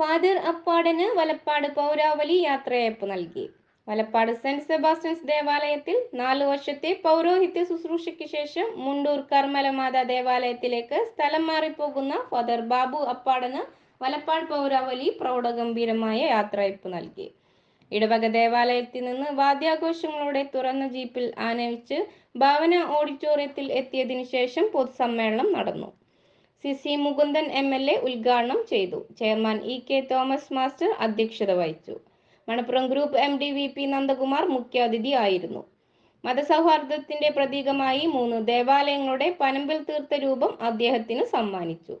Father അപ്പാടന് Valappad പൗരാവലി യാത്രയയപ്പ് നൽകി. Valappad saint Sebastian's ദേവാലയത്തിൽ നാലു വർഷത്തെ പൗരോഹിത്യ ശുശ്രൂഷയ്ക്ക് ശേഷം മുണ്ടൂർ കർമ്മലമാത ദേവാലയത്തിലേക്ക് സ്ഥലം മാറിപ്പോകുന്ന ഫാദർ ബാബു അപ്പാടന് വലപ്പാട് പൗരാവലി പ്രൗഢഗംഭീരമായ യാത്രയപ്പ് നൽകി. ഇടവക ദേവാലയത്തിൽ നിന്ന് വാദ്യാഘോഷങ്ങളോടെ തുറന്ന ജീപ്പിൽ ആനയിച്ച് ഭാവന ഓഡിറ്റോറിയത്തിൽ എത്തിയതിനു ശേഷം പൊതുസമ്മേളനം നടന്നു. C C Mukundan M L A ഉദ്ഘാടനം ചെയ്തു. Chairman E K Thomas master അധ്യക്ഷത വഹിച്ചു. Manappuram group M D V P Nandakumar മുഖ്യാതിഥി ആയിരുന്നു. മതസൗഹാർദ്ദത്തിന്റെ പ്രതീകമായി മൂന്ന് ദേവാലയങ്ങളുടെ പനമ്പിൽ തീർത്ത രൂപം അദ്ദേഹത്തിന് സമ്മാനിച്ചു.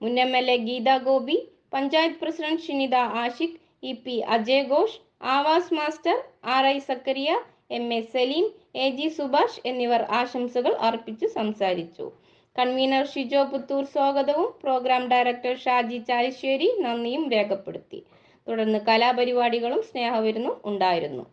മുൻ M L A Geetha Gopi panchayat president Shinitha Ashiq E P Ajay Ghosh Avas master R I Zacharia M A Saleem A G Subhash എന്നിവർ ആശംസകൾ അർപ്പിച്ചു സംസാരിച്ചു. കൺവീനർ ഷിജോ പുത്തൂർ സ്വാഗതവും. പ്രോഗ്രാം ഡയറക്ടർ ഷാജി ചാലിശ്ശേരി നന്ദിയും രേഖപ്പെടുത്തി. തുടർന്ന് കലാപരിപാടികളും സ്നേഹവിരുന്നും ഉണ്ടായിരുന്നു.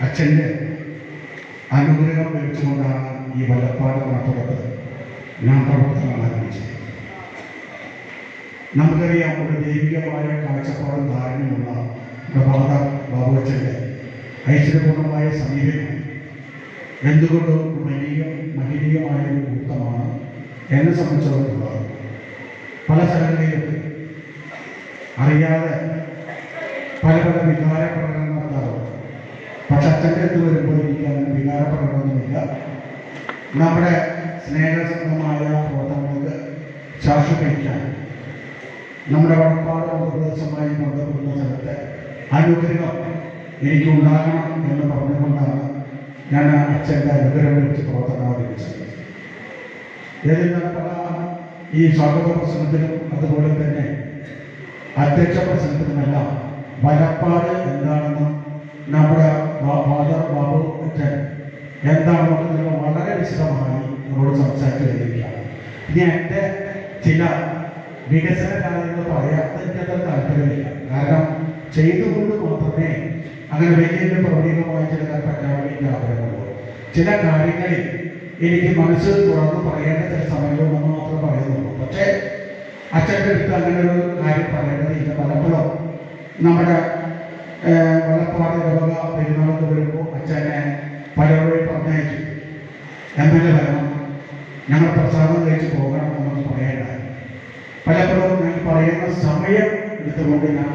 അച്ഛന്റെ അനുഗ്രഹം ലഭിച്ചുകൊണ്ടാണ് ഈ വല്ലപ്പാട് മണപ്പുറത്ത് ഞാൻ പ്രവർത്തനം ആരംഭിച്ചത്. നമുക്കറിയാം ഒരു ദൈവികമായ കാഴ്ചപ്പാടും ധാരണയുള്ള പ്രഭാത ബാബുവച്ചന്റെ ഐശ്വര്യപൂർണമായ സമീപനം എന്തുകൊണ്ടും വലിയ മഹിനീയമായ ഒരു കൂട്ടമാണ് എന്നെ സംബന്ധിച്ചിടത്തോളം പല സ്ഥലങ്ങളിലും അറിയാതെ പല പല വികാര പ്രകടനം നടത്താറുണ്ട് പക്ഷെ അച്ഛന്റെ വരുമ്പോൾ എനിക്ക് അങ്ങനെ വികാര പ്രകടനമൊന്നുമില്ല നമ്മുടെ സ്നേഹസംഗമായ പ്രവർത്തനങ്ങൾക്ക് ശാശ്വതിക്കാൻ നമ്മുടെ വടപ്പാട് മതപ്രദേശമായി ബന്ധപ്പെടുന്ന സ്ഥലത്തെ അനുഗ്രഹം എനിക്ക് ഉണ്ടാകണം എന്ന് പറഞ്ഞുകൊണ്ടാണ് ഞാൻ അച്ഛന്റെ അനുഗ്രഹം വെച്ച് പ്രവർത്തനം ആരംഭിച്ചത്. നടപ്പാണ് ഈ സ്വാഗത പ്രസംഗത്തിലും അതുപോലെ തന്നെ അധ്യക്ഷ പ്രസംഗത്തിനുമെല്ലാം വലപ്പാട് എന്താണെന്നും നമ്മുടെ ഫാദർ ബാബു അച്ഛൻ എന്താണെന്നൊക്കെ നിങ്ങൾ വളരെ വിശദമായി നമ്മളോട് സംസാരിച്ചു കഴിഞ്ഞിരിക്കുകയാണ് ഇനി എന്റെ ചില വികസന കാര്യങ്ങൾ പറയാൻ എനിക്കത്ര താല്പര്യമില്ല. കാരണം ചെയ്തുകൊണ്ട് മാത്രമേ അങ്ങനെ വലിയ വലിയ പ്രൗഢികമായ ചില കാര്യം വേണ്ടി ആഗ്രഹമുള്ളൂ. ചില കാര്യങ്ങളിൽ എനിക്ക് മനസ്സിൽ തുറന്ന് പറയേണ്ട ചില സമയങ്ങളൊന്നും മാത്രമേ പറയുന്നുള്ളൂ. പക്ഷേ അച്ഛന്റെ അടുത്ത് അങ്ങനെ ഒരു കാര്യം പറയേണ്ടതില്ല. പലപ്പോഴും നമ്മുടെ വലപ്പാട് രോഗ പെരുന്നാൾക്ക് വരുമ്പോൾ അച്ഛനെ പലവഴി പറഞ്ഞയച്ചു. എം എൽ എ വരണം. ഞങ്ങൾ പ്രസാദം കഴിച്ച് പോകണം എന്നൊന്ന് പറയേണ്ട. പലപ്പോഴും ഞാൻ പറയുന്ന സമയം എടുത്തുകൊണ്ട് ഞാൻ